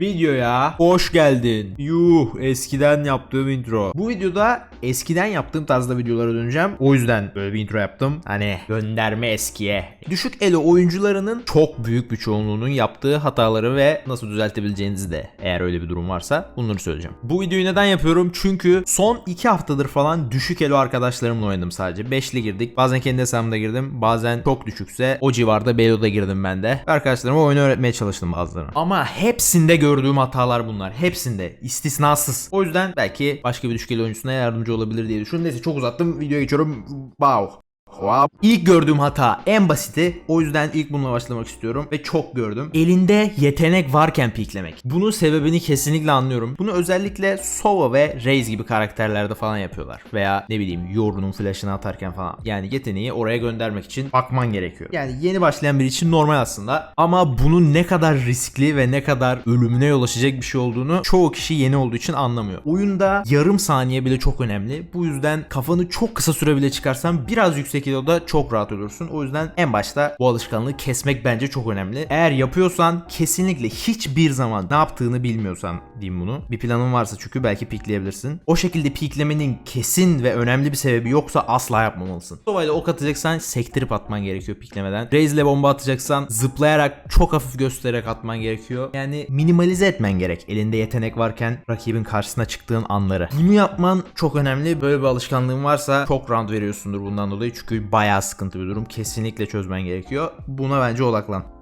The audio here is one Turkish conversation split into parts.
Videoya hoş geldin. Yuh eskiden yaptığım intro. Bu videoda eskiden yaptığım tarzda videolara döneceğim. O yüzden böyle bir intro yaptım. Hani gönderme eskiye. Düşük elo oyuncularının çok büyük bir çoğunluğunun yaptığı hataları ve nasıl düzeltebileceğinizi de eğer öyle bir durum varsa bunları söyleyeceğim. Bu videoyu neden yapıyorum? Çünkü son 2 haftadır falan düşük elo arkadaşlarımla oynadım sadece. 5'li girdik. Bazen kendi hesabımda girdim. Bazen çok düşükse o civarda Belo'da girdim ben de. Arkadaşlarıma oyunu öğretmeye çalıştım bazılarını. Ama hepsinde gördüğüm hatalar bunlar. Hepsinde. istisnasız. O yüzden belki başka bir düşük elo oyuncusuna yardımcı olabilir diye düşündüm. Neyse çok uzattım. Videoya geçiyorum. Wow. Wow. İlk gördüğüm hata en basiti. O yüzden ilk bununla başlamak istiyorum ve çok gördüm. Elinde yetenek varken piklemek. Bunun sebebini kesinlikle anlıyorum. Bunu özellikle Sova ve Raze gibi karakterlerde falan yapıyorlar. Veya ne bileyim Yoru'nun flash'ını atarken falan. Yani yeteneği oraya göndermek için bakman gerekiyor. Yani yeni başlayan biri için normal aslında. Ama bunun ne kadar riskli ve ne kadar ölümüne yol açacak bir şey olduğunu çoğu kişi yeni olduğu için anlamıyor. Oyunda yarım saniye bile çok önemli. Bu yüzden kafanı çok kısa süre bile çıkarsan biraz yüksek kiloda çok rahat ölürsün. O yüzden en başta bu alışkanlığı kesmek bence çok önemli. Eğer yapıyorsan kesinlikle hiçbir zaman ne yaptığını bilmiyorsan diyeyim bunu. Bir planın varsa çünkü belki pikleyebilirsin. O şekilde piklemenin kesin ve önemli bir sebebi yoksa asla yapmamalısın. Sovayla ok atacaksan sektirip atman gerekiyor piklemeden. Raze ile bomba atacaksan zıplayarak çok hafif göstererek atman gerekiyor. Yani minimalize etmen gerek. Elinde yetenek varken rakibin karşısına çıktığın anları. Bunu yapman çok önemli. Böyle bir alışkanlığın varsa çok round veriyorsundur bundan dolayı. Çünkü bayağı sıkıntı bir durum. Kesinlikle çözmen gerekiyor. Buna bence odaklan.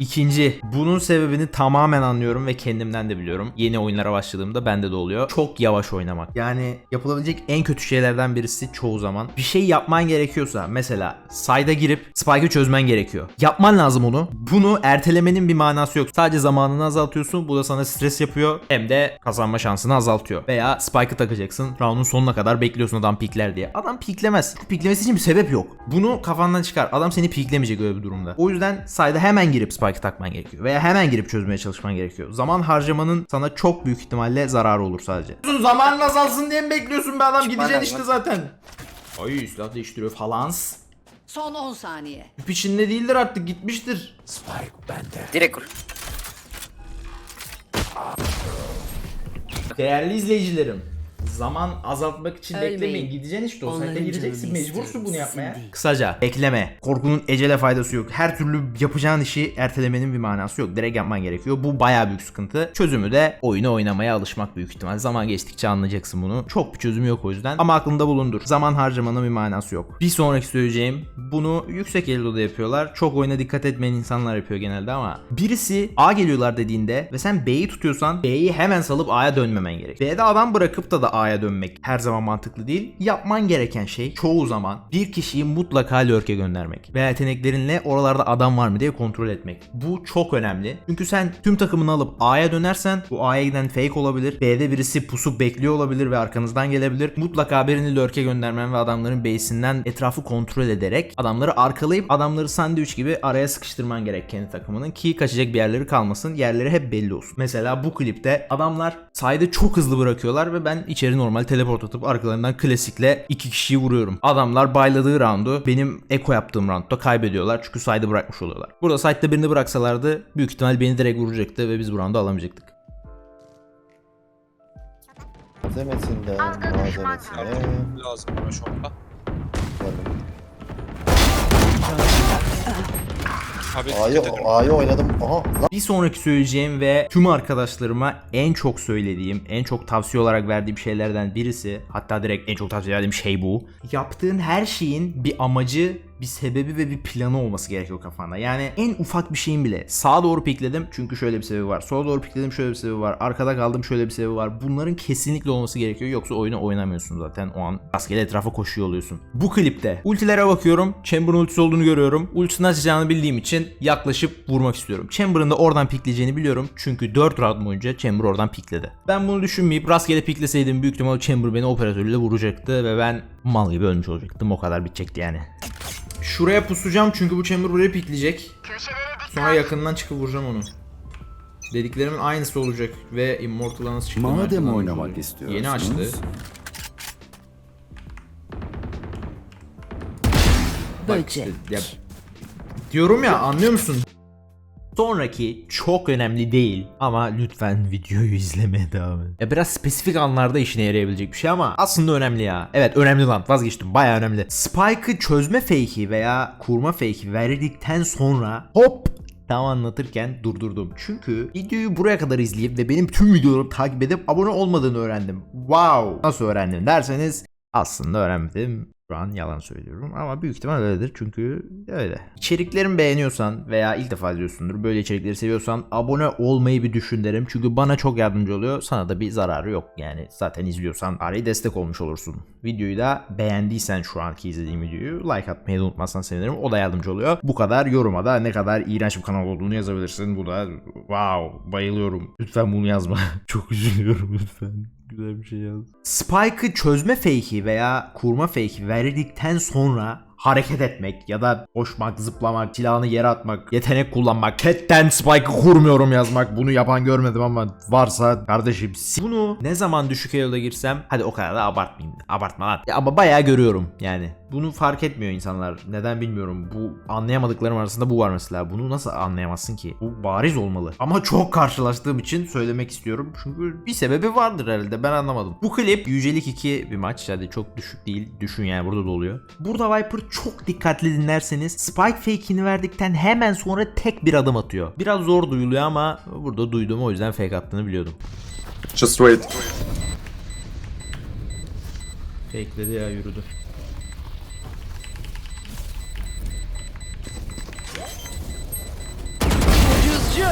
İkinci, bunun sebebini tamamen anlıyorum ve kendimden de biliyorum. Yeni oyunlara başladığımda bende de oluyor. Çok yavaş oynamak. Yani yapılabilecek en kötü şeylerden birisi çoğu zaman. Bir şey yapman gerekiyorsa mesela sayda girip spike'ı çözmen gerekiyor. Yapman lazım onu. Bunu ertelemenin bir manası yok. Sadece zamanını azaltıyorsun. Bu da sana stres yapıyor. Hem de kazanma şansını azaltıyor. Veya spike'ı takacaksın. Round'un sonuna kadar bekliyorsun adam pikler diye. Adam piklemez. Piklemesi için bir sebep yok. Bunu kafandan çıkar. Adam seni piklemeyecek öyle bir durumda. O yüzden sayda hemen girip spike takman gerekiyor. Veya hemen girip çözmeye çalışman gerekiyor. Zaman harcamanın sana çok büyük ihtimalle zararı olur sadece. Zamanın azalsın diye mi bekliyorsun be adam? Gideceksin işte zaten. Ay silah değiştiriyor falan. Son 10 saniye. Bu içinde değildir artık gitmiştir. Direkt kur. Değerli izleyicilerim. Zaman azaltmak için Ölmeyin. beklemeyin. Gideceksin işte o Onların gireceksin. canını Mecbursun istiyorum, bunu yapmaya. sizin değil. Kısaca bekleme. Korkunun ecele faydası yok. Her türlü yapacağın işi ertelemenin bir manası yok. Direkt yapman gerekiyor. Bu bayağı büyük sıkıntı. Çözümü de oyunu oynamaya alışmak büyük ihtimal. Zaman geçtikçe anlayacaksın bunu. Çok bir çözümü yok o yüzden. Ama aklında bulundur. Zaman harcamanın bir manası yok. Bir sonraki söyleyeceğim. Bunu yüksek elo'da yapıyorlar. Çok oyuna dikkat etmeyen insanlar yapıyor genelde ama birisi A geliyorlar dediğinde ve sen B'yi tutuyorsan B'yi hemen salıp A'ya dönmemen gerek. B'de adam bırakıp da da A'ya dönmek her zaman mantıklı değil. Yapman gereken şey çoğu zaman bir kişiyi mutlaka lurk'e göndermek. Ve yeteneklerinle oralarda adam var mı diye kontrol etmek. Bu çok önemli. Çünkü sen tüm takımını alıp A'ya dönersen bu A'ya giden fake olabilir. B'de birisi pusup bekliyor olabilir ve arkanızdan gelebilir. Mutlaka birini lurk'e göndermen ve adamların base'inden etrafı kontrol ederek adamları arkalayıp adamları sandviç gibi araya sıkıştırman gerek kendi takımının ki kaçacak bir yerleri kalmasın. Yerleri hep belli olsun. Mesela bu klipte adamlar saydı çok hızlı bırakıyorlar ve ben içeri normal teleport atıp arkalarından klasikle iki kişiyi vuruyorum. Adamlar bayladığı roundu benim eko yaptığım roundda kaybediyorlar çünkü side'ı bırakmış oluyorlar. Burada side'da birini bıraksalardı büyük ihtimal beni direkt vuracaktı ve biz bu roundu alamayacaktık. Malzemesinden malzemesine lazım bana şu anda. geldim. Abi A'yı, oynadım. Aha lan. Bir sonraki söyleyeceğim ve tüm arkadaşlarıma en çok söylediğim, en çok tavsiye olarak verdiğim şeylerden birisi, hatta direkt en çok tavsiye verdiğim şey bu. Yaptığın her şeyin bir amacı, bir sebebi ve bir planı olması gerekiyor kafanda. Yani en ufak bir şeyin bile sağa doğru pikledim çünkü şöyle bir sebebi var. Sola doğru pikledim şöyle bir sebebi var. Arkada kaldım şöyle bir sebebi var. Bunların kesinlikle olması gerekiyor yoksa oyunu oynamıyorsun zaten o an. Rastgele etrafa koşuyor oluyorsun. Bu klipte ultilere bakıyorum. Chamber'ın ultisi olduğunu görüyorum. Ultisini açacağını bildiğim için yaklaşıp vurmak istiyorum. Chamber'ın da oradan pikleyeceğini biliyorum. Çünkü 4 round boyunca Chamber oradan pikledi. Ben bunu düşünmeyip rastgele pikleseydim büyük ihtimal Chamber beni operatörüyle vuracaktı ve ben mal gibi ölmüş olacaktım. O kadar bitecekti yani. Şuraya pusacağım çünkü bu chamber buraya pikleyecek. Sonra yakından çıkıp vuracağım onu. Dediklerimin aynısı olacak ve Immortal'a nasıl çıktığını Madem oynamak istiyorsunuz. Yeni açtı. Bak Böcek. işte, ya, diyorum ya anlıyor musun? Sonraki çok önemli değil ama lütfen videoyu izlemeye devam edin. Ya biraz spesifik anlarda işine yarayabilecek bir şey ama aslında önemli ya. Evet önemli lan vazgeçtim baya önemli. Spike'ı çözme fake'i veya kurma fake'i verdikten sonra hop tam anlatırken durdurdum. Çünkü videoyu buraya kadar izleyip ve benim tüm videolarımı takip edip abone olmadığını öğrendim. Wow! Nasıl öğrendim derseniz aslında öğrenmedim. Şu an yalan söylüyorum ama büyük ihtimal öyledir çünkü öyle. İçeriklerimi beğeniyorsan veya ilk defa izliyorsundur böyle içerikleri seviyorsan abone olmayı bir düşün derim. Çünkü bana çok yardımcı oluyor sana da bir zararı yok yani zaten izliyorsan arayı destek olmuş olursun. Videoyu da beğendiysen şu anki izlediğim videoyu like atmayı unutmazsan sevinirim o da yardımcı oluyor. Bu kadar yoruma da ne kadar iğrenç bir kanal olduğunu yazabilirsin. Bu da wow bayılıyorum. Lütfen bunu yazma. çok üzülüyorum lütfen. Güzel bir şey yaz. Spike'ı çözme fake'i veya kurma fake'i verdikten sonra hareket etmek ya da koşmak, zıplamak, silahını yere atmak, yetenek kullanmak, ketten Spike'ı kurmuyorum yazmak bunu yapan görmedim ama varsa kardeşim bunu ne zaman düşük elo'da girsem hadi o kadar da abartmayayım. Abartma lan. Ya ama bayağı görüyorum yani. Bunu fark etmiyor insanlar. Neden bilmiyorum. Bu anlayamadıklarım arasında bu var mesela. Bunu nasıl anlayamazsın ki? Bu bariz olmalı. Ama çok karşılaştığım için söylemek istiyorum. Çünkü bir sebebi vardır herhalde. Ben anlamadım. Bu klip yücelik 2 bir maç. Hadi çok düşük değil. Düşün yani burada da oluyor. Burada Viper çok dikkatli dinlerseniz Spike fake'ini verdikten hemen sonra tek bir adım atıyor. Biraz zor duyuluyor ama burada duydum o yüzden fake attığını biliyordum. Just wait. Fakeledi ya yürüdü.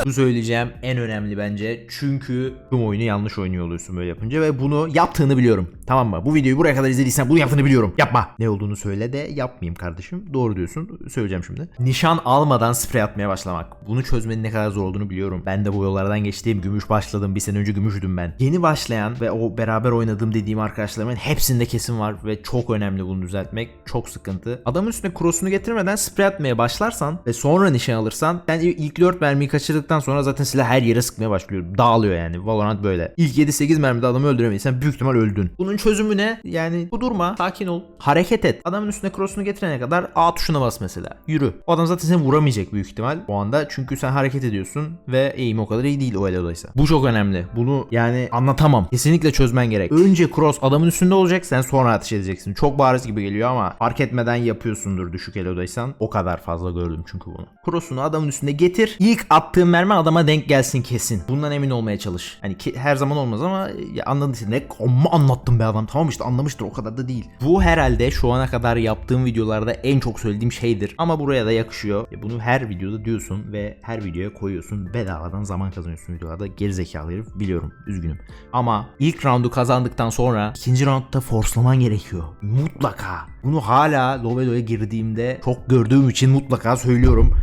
Bu söyleyeceğim en önemli bence. Çünkü tüm oyunu yanlış oynuyor oluyorsun böyle yapınca ve bunu yaptığını biliyorum. Tamam mı? Bu videoyu buraya kadar izlediysen bunu yaptığını biliyorum. Yapma. Ne olduğunu söyle de yapmayayım kardeşim. Doğru diyorsun. Söyleyeceğim şimdi. Nişan almadan sprey atmaya başlamak. Bunu çözmenin ne kadar zor olduğunu biliyorum. Ben de bu yollardan geçtiğim gümüş başladım. Bir sene önce gümüştüm ben. Yeni başlayan ve o beraber oynadığım dediğim arkadaşlarımın hepsinde kesin var ve çok önemli bunu düzeltmek. Çok sıkıntı. Adamın üstüne cross'unu getirmeden sprey atmaya başlarsan ve sonra nişan alırsan sen ilk 4 mermiyi kaçırdıktan sonra zaten silah her yere sıkmaya başlıyor. Dağılıyor yani. Valorant böyle. İlk 7-8 mermide adamı öldüremediysen büyük ihtimal öldün. Bunun çözümü ne? Yani bu durma. Sakin ol. Hareket et. Adamın üstüne cross'unu getirene kadar A tuşuna bas mesela. Yürü. O adam zaten seni vuramayacak büyük ihtimal o anda. Çünkü sen hareket ediyorsun ve eğim o kadar iyi değil o elodaysa. Bu çok önemli. Bunu yani anlatamam. Kesinlikle çözmen gerek. Önce cross adamın üstünde olacak sen sonra ateş edeceksin. Çok bariz gibi geliyor ama fark etmeden yapıyorsundur düşük elodaysan. O kadar fazla gördüm çünkü bunu. Cross'unu adamın üstünde getir. İlk attığın mermi adama denk gelsin kesin. Bundan emin olmaya çalış. Hani ki, her zaman olmaz ama ya anladın ne amma anlattım be adam. Tamam işte anlamıştır o kadar da değil. Bu herhalde şu ana kadar yaptığım videolarda en çok söylediğim şeydir. Ama buraya da yakışıyor. Ya bunu her videoda diyorsun ve her videoya koyuyorsun. Bedavadan zaman kazanıyorsun videolarda. Gerizekalı herif biliyorum. Üzgünüm. Ama ilk roundu kazandıktan sonra ikinci roundda forslaman gerekiyor. Mutlaka. Bunu hala Lovelo'ya girdiğimde çok gördüğüm için mutlaka söylüyorum.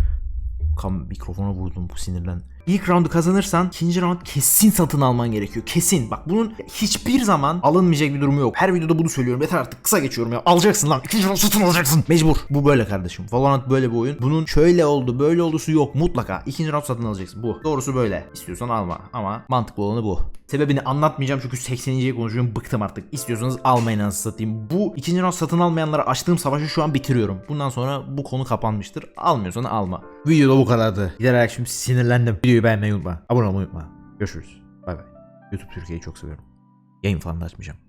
Kam mikrofona vurdum bu sinirden. İlk roundu kazanırsan ikinci round kesin satın alman gerekiyor. Kesin. Bak bunun hiçbir zaman alınmayacak bir durumu yok. Her videoda bunu söylüyorum. Yeter artık kısa geçiyorum ya. Alacaksın lan. İkinci round satın alacaksın. Mecbur. Bu böyle kardeşim. Valorant böyle bir oyun. Bunun şöyle oldu böyle oldusu yok. Mutlaka. İkinci round satın alacaksın. Bu. Doğrusu böyle. İstiyorsan alma. Ama mantıklı olanı bu. Sebebini anlatmayacağım çünkü 80. konuşuyorum. Bıktım artık. İstiyorsanız almayın anasını satayım. Bu ikinci round satın almayanlara açtığım savaşı şu an bitiriyorum. Bundan sonra bu konu kapanmıştır. Almıyorsan alma. Video da bu kadardı. Giderek şimdi sinirlendim. Videoyu beğenmeyi unutma. Abone olmayı unutma. Görüşürüz. Bay bay. YouTube Türkiye'yi çok seviyorum. Yayın falan da açmayacağım.